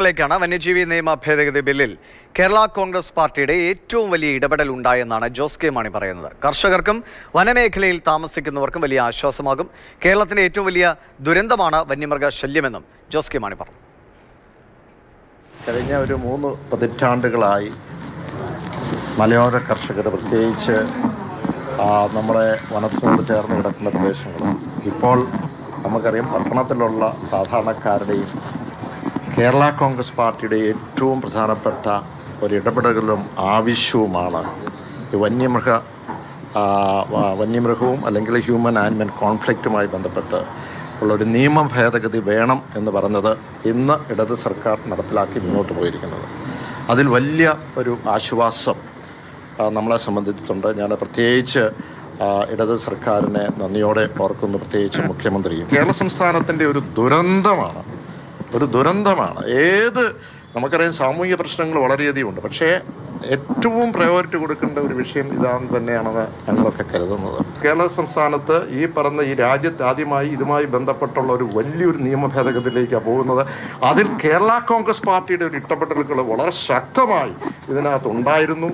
ിലേക്കാണ് വന്യജീവി നിയമ ഭേദഗതി ബില്ലിൽ കേരള കോൺഗ്രസ് പാർട്ടിയുടെ ഏറ്റവും വലിയ ഇടപെടൽ ഉണ്ടായെന്നാണ് ജോസ് കെ മാണി പറയുന്നത്. കർഷകർക്കും വനമേഖലയിൽ താമസിക്കുന്നവർക്കും വലിയ ആശ്വാസമാകും. കേരളത്തിന്റെ ഏറ്റവും വലിയ ദുരന്തമാണ് വന്യമൃഗ ശല്യമെന്നും ജോസ് കെ മാണി പറഞ്ഞു. കഴിഞ്ഞ ഒരു മൂന്ന് പതിറ്റാണ്ടുകളായി മലയോര കർഷകർ പ്രത്യേകിച്ച് നമ്മുടെ വനത്തിനോട് ചേർന്ന് കിടക്കുന്ന പ്രദേശങ്ങളും ഇപ്പോൾ നമുക്കറിയാം പട്ടണത്തിലുള്ള സാധാരണക്കാരുടെയും കേരള കോൺഗ്രസ് പാർട്ടിയുടെ ഏറ്റവും പ്രധാനപ്പെട്ട ഒരു ഇടപെടലും ആവശ്യവുമാണ്. ഈ വന്യമൃഗ വന്യമൃഗവും അല്ലെങ്കിൽ ഹ്യൂമൻ ആനിമൽ കോൺഫ്ലിക്റ്റുമായി ബന്ധപ്പെട്ട് ഉള്ളൊരു നിയമ ഭേദഗതി വേണം എന്ന് പറഞ്ഞത് ഇന്ന് ഇടത് സർക്കാർ നടപ്പിലാക്കി മുന്നോട്ട് പോയിരിക്കുന്നത്. അതിൽ വലിയ ഒരു ആശ്വാസം നമ്മളെ സംബന്ധിച്ചിട്ടുണ്ട്. ഞാൻ പ്രത്യേകിച്ച് ഇടത് സർക്കാരിനെ നന്ദിയോടെ ഓർക്കുന്നു. പ്രത്യേകിച്ച് മുഖ്യമന്ത്രിയും. കേരള സംസ്ഥാനത്തിന്റെ ഒരു ദുരന്തമാണ് ഒരു ദുരന്തമാണ്. ഏത് നമുക്കറിയാം സാമൂഹിക പ്രശ്നങ്ങൾ വളരെയധികം ഉണ്ട്. പക്ഷേ ഏറ്റവും പ്രയോറിറ്റി കൊടുക്കേണ്ട ഒരു വിഷയം ഇതാണെന്ന് തന്നെയാണെന്ന് ഞങ്ങളൊക്കെ കരുതുന്നത്. കേരള സംസ്ഥാനത്ത് ഈ പറഞ്ഞ ഈ രാജ്യത്ത് ആദ്യമായി ഇതുമായി ബന്ധപ്പെട്ടുള്ള ഒരു വലിയൊരു നിയമ ഭേദഗതിയിലേക്കാണ് പോകുന്നത്. അതിൽ കേരള കോൺഗ്രസ് പാർട്ടിയുടെ ഒരു ഇടപെടലുകൾ വളരെ ശക്തമായി ഇതിനകത്ത് ഉണ്ടായിരുന്നു.